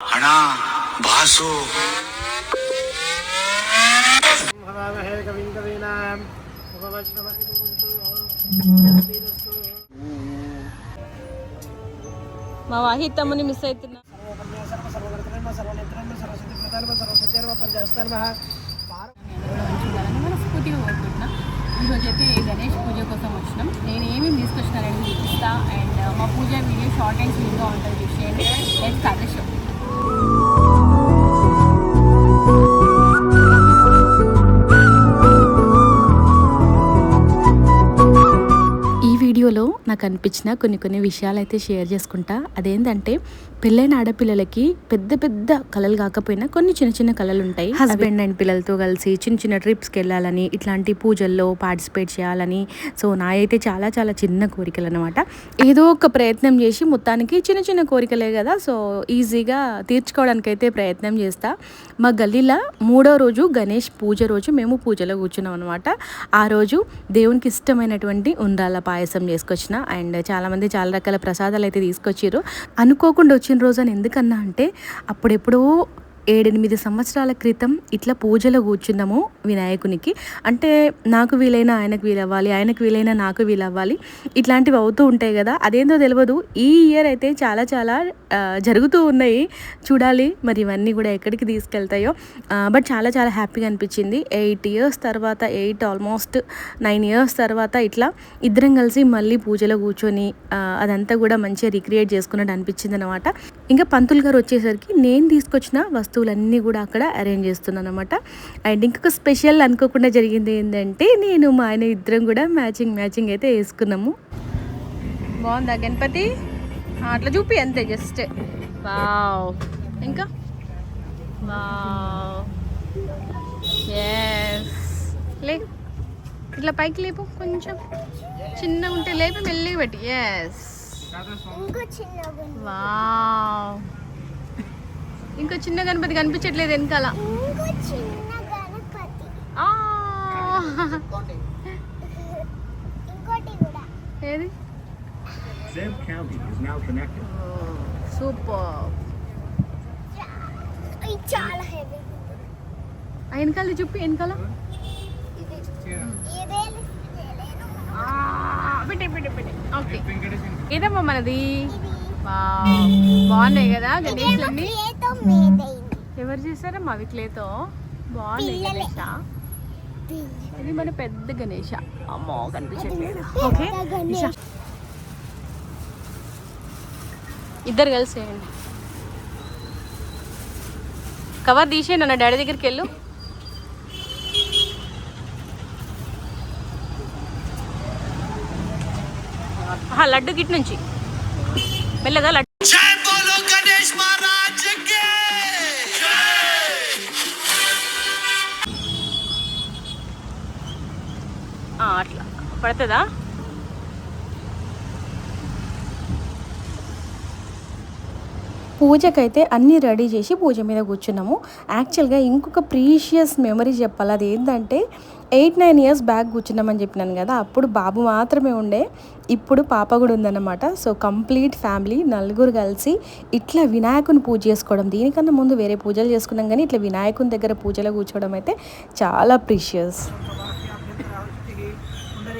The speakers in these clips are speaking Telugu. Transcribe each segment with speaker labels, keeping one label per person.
Speaker 1: అణ భాసు
Speaker 2: మా వాహి తమ్ముని మిస్ అవుతున్నా.
Speaker 3: మనస్ఫూర్తిగా కోరుకుంటున్నా ఈరోజు అయితే గణేష్ పూజ కోసం వచ్చినాం. నేను ఏమేమి తీసుకొచ్చినానని చూపిస్తా. అండ్ మా పూజ వీడియో షార్ట్ అండ్ స్వీట్గా ఉంటుంది. చూసేయండి.
Speaker 4: నెక్స్ట్ అదృష్టం నాకు అనిపించిన కొన్ని కొన్ని విషయాలు అయితే షేర్ చేసుకుంటా. అదేంటంటే పెళ్ళైన ఆడపిల్లలకి పెద్ద పెద్ద కళలు కాకపోయినా కొన్ని చిన్న చిన్న కళలు ఉంటాయి హస్బెండ్ అండ్ పిల్లలతో కలిసి చిన్న చిన్న ట్రిప్స్కి వెళ్ళాలని ఇట్లాంటి పూజల్లో పార్టిసిపేట్ చేయాలని. సో నా అయితే చాలా చాలా చిన్న కోరికలు అనమాట ఏదో ఒక ప్రయత్నం చేసి మొత్తానికి చిన్న చిన్న కోరికలే కదా. సో ఈజీగా తీర్చుకోవడానికి అయితే ప్రయత్నం చేస్తా. మా గల్లీలో మూడో రోజు గణేష్ పూజ రోజు మేము పూజలో కూర్చున్నాం అనమాట ఆ రోజు దేవునికి ఇష్టమైనటువంటి ఉండ్రాల పాయసం చేసుకొచ్చిన. అండ్ చాలామంది చాలా రకాల ప్రసాదాలు అయితే తీసుకొచ్చారు. అనుకోకుండా వచ్చిన రోజు అని ఎందుకన్నా అంటే అప్పుడెప్పుడో ఏడెనిమిది సంవత్సరాల క్రితం ఇట్లా పూజలో కూర్చున్నాము వినాయకునికి. అంటే నాకు వీలైన ఆయనకు వీలవ్వాలి ఆయనకు వీలైన నాకు వీలవ్వాలి ఇట్లాంటివి అవుతూ ఉంటాయి కదా. అదేందో తెలియదు ఈ ఇయర్ అయితే చాలా చాలా జరుగుతూ ఉన్నాయి. చూడాలి మరి ఇవన్నీ కూడా ఎక్కడికి తీసుకెళ్తాయో. బట్ చాలా చాలా హ్యాపీగా అనిపించింది. ఎయిట్ ఇయర్స్ తర్వాత ఎయిట్ ఆల్మోస్ట్ నైన్ ఇయర్స్ తర్వాత ఇట్లా ఇద్దరం కలిసి మళ్ళీ పూజలో కూర్చొని అదంతా కూడా మంచిగా రిక్రియేట్ చేసుకున్నట్టు అనిపించింది అనమాట ఇంకా పంతులు గారు వచ్చేసరికి నేను తీసుకొచ్చిన వస్తువు వస్తువులన్నీ కూడా అక్కడ అరేంజ్ చేస్తున్నాను అనమాట అండ్ ఇంకొక స్పెషల్ అనుకోకుండా జరిగింది ఏంటంటే నేను మా ఆయన ఇద్దరం కూడా మ్యాచింగ్ మ్యాచింగ్ అయితే వేసుకున్నాము.
Speaker 2: బాగుందా గణపతి? అట్లా చూపి అంతే జస్ట్. వావ్. ఇంకా? వావ్. ఇట్లా పైకి లేపు కొంచెం. చిన్నగా ఉంటే లేపి మెల్లిగా పెట్టి. ఎస్ వావ్ ఇంకో చిన్న గణపతి కనిపించట్లేదు వెనకాల. ఆ. ఏది. సూపర్.
Speaker 5: చాలా హెవీ
Speaker 2: ఆ వెనకాల చూపి వెనకాల. ఓకే. ఇదమ్మా మనది? వావ్. బాగున్నాయి కదా గణేష్లన్నీ ఎవరు చేశారమ్మా అవి క్లేతో బాగున్నాయి
Speaker 5: పిల్లలే.
Speaker 2: గణేష. ఇది మన పెద్ద గణేష. అమ్మో కనిపించట్లేదు. ఓకే. ఇద్దరు కలిసి చేయండి. కవర్ తీసేయండి నా డాడీ దగ్గరికి వెళ్ళు. లడ్డు గిట్ నుంచి. మెల్లగా లడ్డు పడుతుందా?
Speaker 4: పూజకైతే అన్నీ రెడీ చేసి పూజ మీద కూర్చున్నాము. యాక్చువల్గా ఇంకొక ప్రీషియస్ మెమరీ చెప్పాలి. అది ఏంటంటే ఎయిట్ నైన్ ఇయర్స్ బ్యాక్ కూర్చున్నామని చెప్పినాను కదా అప్పుడు బాబు మాత్రమే ఉండే. ఇప్పుడు పాప కూడా ఉందన్నమాట. సో కంప్లీట్ ఫ్యామిలీ నలుగురు కలిసి ఇట్లా వినాయకుని పూజ చేసుకోవడం. దీనికన్నా ముందు వేరే పూజలు చేసుకున్నాం కానీ ఇట్లా వినాయకుని దగ్గర పూజలో కూర్చోవడం అయితే చాలా ప్రీషియస్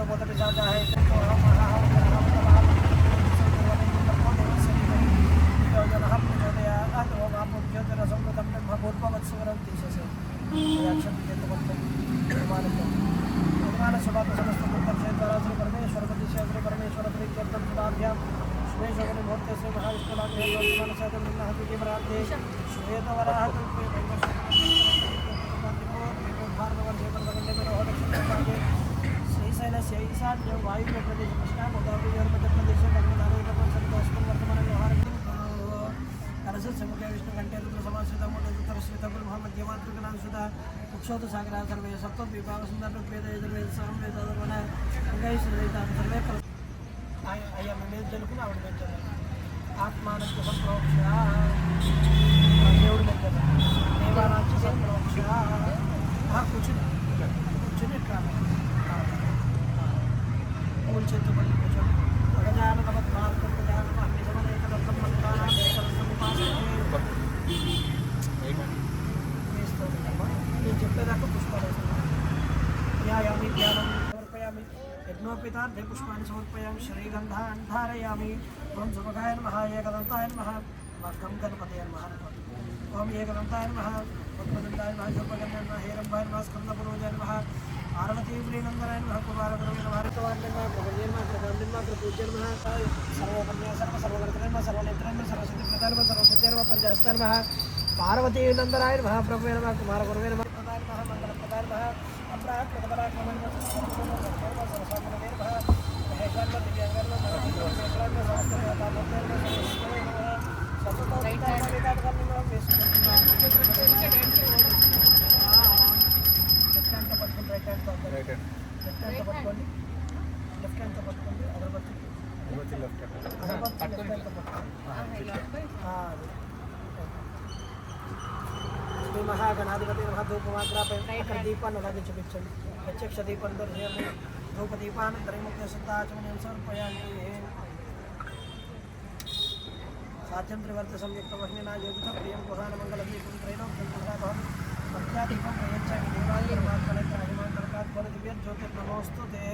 Speaker 1: तो बहुत विचार का है तो हम భగవత్భగత్సువరం తీసేసాడు యాక్షన్ చేతబద్ధం నిర్మాణంతో నిర్మాణ శుభాత సమస్త కృతక్షేత్రాసులు పరమేశ్వరపతి క్షేత్ర పరమేశ్వర ప్రీత్యర్థం శుభాభ్యాం శుభేశ్వరుని మూర్తి శ్రీ మహావిష్ణులాభ్యాం శాతం నిన్నహతి ప్రాంతే శ్వేతవరాహ భారతవర్షేతం सहीसाठ वायु प्रदेश कृष्णा गोदावरी जल मध्यप्रदेश संतोषपूर वर्तमान व्यवहार अरसद समुद्र विष्णू घंटेंद्र समाज सीतामोद उत्तर सीतापुर मोहम्मद जमात तुकनाम सुधा उक्षोत सागरा सर्वे सप्त विभाग सुंदर वेद यजुर्वेद साम वेद अधर्वण गंगाई सुरवेद सर्वे अय्या वेद जलकुल आवड वेद आत्मान संप्रोक्ष देवड वेद देवानाची संप्रोक्ष हा कुछ कुछ సమాశ్రిత మూలధుతర శ్రీత బ్రహ్మ మధ్యమాతృకనాథ సుధ ముక్షోత సాగర సర్వే సప్త విభాగ సుందర వేద యజుర్వేద సామ వేద అధర్వణ అంగై సువేద సర్వే కల అయ్యా మేము జనుకుని ఆవిడ పెంచారు ఆత్మానంత సంప్రోక్ష దేవుడి దగ్గర దేవానాంత సంప్రోక్ష కూర్చుని కూర్చుని ఇట్లా మూడు చేతులు పట్టి కూర్చోండి గజాన నవత్మార్కం గజాన అన్ని సమనేక దత్తం మంత్రాణం ఏకదత్తం ఉపాసతే వేస్తూ ఉంటామా నేను చెప్పేదాకా పుష్పాలు వేస్తున్నాను ధ్యాయామి ధ్యానం సమర్పయామి యజ్ఞోపితార్థే పుష్పాన్ని సమర్పయామి శ్రీగంధాన్ని ధారయామి ఓం సుమగాయ నమః ఏకదంతాయ నమః భక్తం గణపతయ నమః ఓం ఏకదంతాయ నమః పద్మదంతాయ నమః శోభగంధాయ నమః హేరంభాయ నమః స్కందపురోజాయ నమః పార్వతీ ప్రియనందనాయ నమః కుమారగురు నమః భారతవాన్య నమః సర్వకన్యా సర్వ సర్వవర్తన నమః సర్వసిద్ధి ప్రదాన సర్వసిద్ధి నమః పంచాస్త నమః పార్వతీ श्री महागणाधिपति नमः धूपमात्रापयदीपानुराधिक्षभिक्षं प्रत्यक्षदीपन्तर्हयामि धूपदीपानन्तरिमुख्यसुद्धाचमनीं समर्पयामि साध्यं त्रिवर्त संयुक्तमहिना योगितं प्रियं पुराणमङ्गलदीपं त्रैलोक्यं भक्त्यादीपं प्रयच्छामि
Speaker 6: देवाय निर्मात्कलैः हनुमान् ते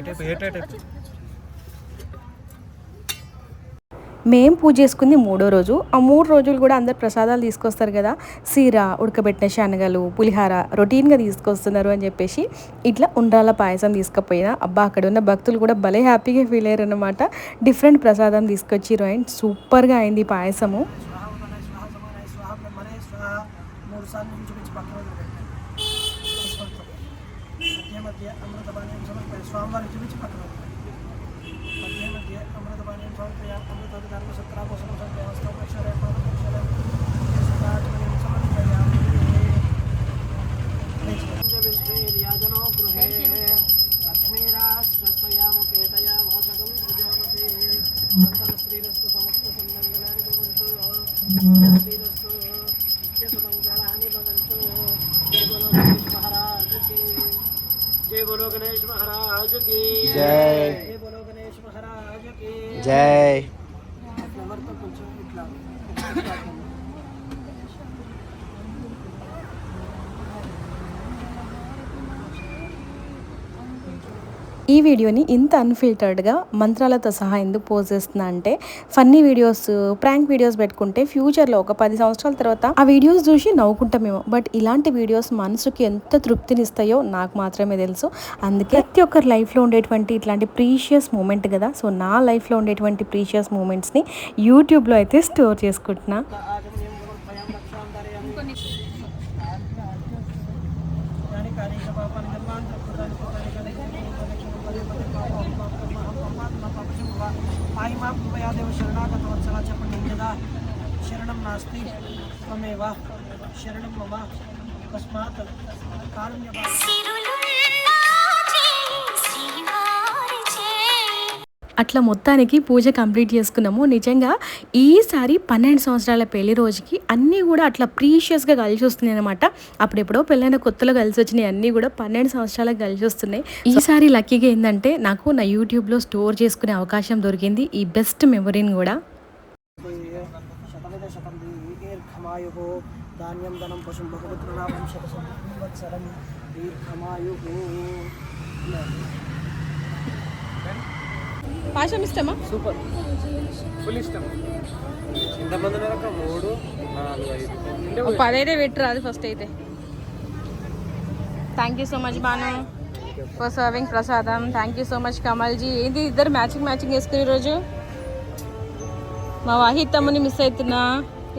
Speaker 6: ఏ
Speaker 4: మేం పూజ చేసుకుంది మూడో రోజు. ఆ మూడు రోజులు కూడా అందరు ప్రసాదాలు తీసుకొస్తారు కదా. సీర ఉడకబెట్టిన శనగలు పులిహార రొటీన్గా తీసుకొస్తున్నారు అని చెప్పేసి ఇట్లా ఉండ్రాల పాయసం తీసుకుపోయినా. అబ్బా అక్కడ ఉన్న భక్తులు కూడా భలే హ్యాపీగా ఫీల్ అయ్యారు అనమాట డిఫరెంట్ ప్రసాదం తీసుకొచ్చిర్రు అండ్ సూపర్గా అయింది పాయసము.
Speaker 1: మూడు సార్లు मध्य मध्य अमृत बाणी समर्पय स्वामी जीवित पठन मध्य मध्य अमृत बाणी समर्पय अमृत धर्म सत्रापोषण समर्पय
Speaker 7: वस्तु
Speaker 1: पक्षर पाद पक्षर fucking
Speaker 4: ఈ వీడియోని ఇంత అన్ఫిల్టర్డ్గా మంత్రాలతో సహా ఎందుకు పోజ్ చేస్తున్నా అంటే ఫన్నీ వీడియోస్ ప్రాంక్ వీడియోస్ పెట్టుకుంటే ఫ్యూచర్లో ఒక పది సంవత్సరాల తర్వాత ఆ వీడియోస్ చూసి నవ్వుకుంటామేమో బట్ ఇలాంటి వీడియోస్ మనసుకి ఎంత తృప్తినిస్తాయో నాకు మాత్రమే తెలుసు. అందుకే ప్రతి ఒక్కరి లైఫ్లో ఉండేటువంటి ఇట్లాంటి ప్రీషియస్ మూమెంట్ కదా. సో నా లైఫ్లో ఉండేటువంటి ప్రీషియస్ మూమెంట్స్ని యూట్యూబ్లో అయితే స్టోర్ చేసుకుంటున్నా.
Speaker 1: मायि माँ कृपयादेव शरणागतवत्सला च पण्डितदा शरणं नास्ति त्वमेव मम तस्मात् कारुण्यपा
Speaker 4: అట్లా మొత్తానికి పూజ కంప్లీట్ చేసుకున్నాము. నిజంగా ఈసారి పన్నెండు సంవత్సరాల పెళ్ళి రోజుకి అన్నీ కూడా అట్లా ప్రీషియస్గా కలిసి వస్తున్నాయి అనమాట అప్పుడెప్పుడో పెళ్ళైన కొత్తలో కలిసి వచ్చినాయి. అన్నీ కూడా పన్నెండు సంవత్సరాలకు కలిసి వస్తున్నాయి. ఈసారి లక్కీగా ఏంటంటే నాకు నా యూట్యూబ్లో స్టోర్ చేసుకునే అవకాశం దొరికింది. ఈ బెస్ట్ మెమొరీని కూడా.
Speaker 1: దీర్ఘమాయు ధాన్యం ధనం పశుం బహుపుత్రలాభం శత సంవత్సరం దీర్ఘమాయు.
Speaker 2: పాశం ఇష్టమా?
Speaker 6: సూపర్. ఫుల్ ఇష్టం. ఇంతమంది ఉన్నారక్క మూడు నాలుగు ఐదు.
Speaker 2: పదైతే పెట్టు అది ఫస్ట్ అయితే. Thank you so much Banu for serving prasadam thank you so much Kamalji ఏంది ఇద్దరు మ్యాచింగ్ మ్యాచింగ్ వేసుకుని ఈరోజు? మా వాహిద్ తమ్ముని మిస్ అవుతున్నా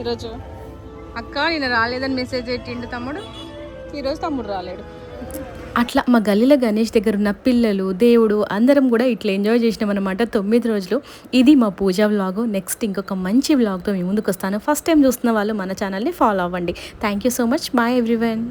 Speaker 2: ఈరోజు. అక్క నేను రాలేదని మెసేజ్ పెట్టిండు తమ్ముడు. ఈరోజు తమ్ముడు రాలేడు.
Speaker 4: అట్లా మా గల్లీలో గణేష్ దగ్గర ఉన్న పిల్లలు దేవుడు అందరం కూడా ఇట్లా ఎంజాయ్ చేసినాం అనమాట తొమ్మిది రోజులు. ఇది మా పూజా వ్లాగ్ నెక్స్ట్ ఇంకొక మంచి వ్లాగ్తో మీ ముందుకు వస్తాను ఫస్ట్ టైం చూస్తున్న వాళ్ళు మన ఛానల్ని ఫాలో అవ్వండి. Thank you so much bye everyone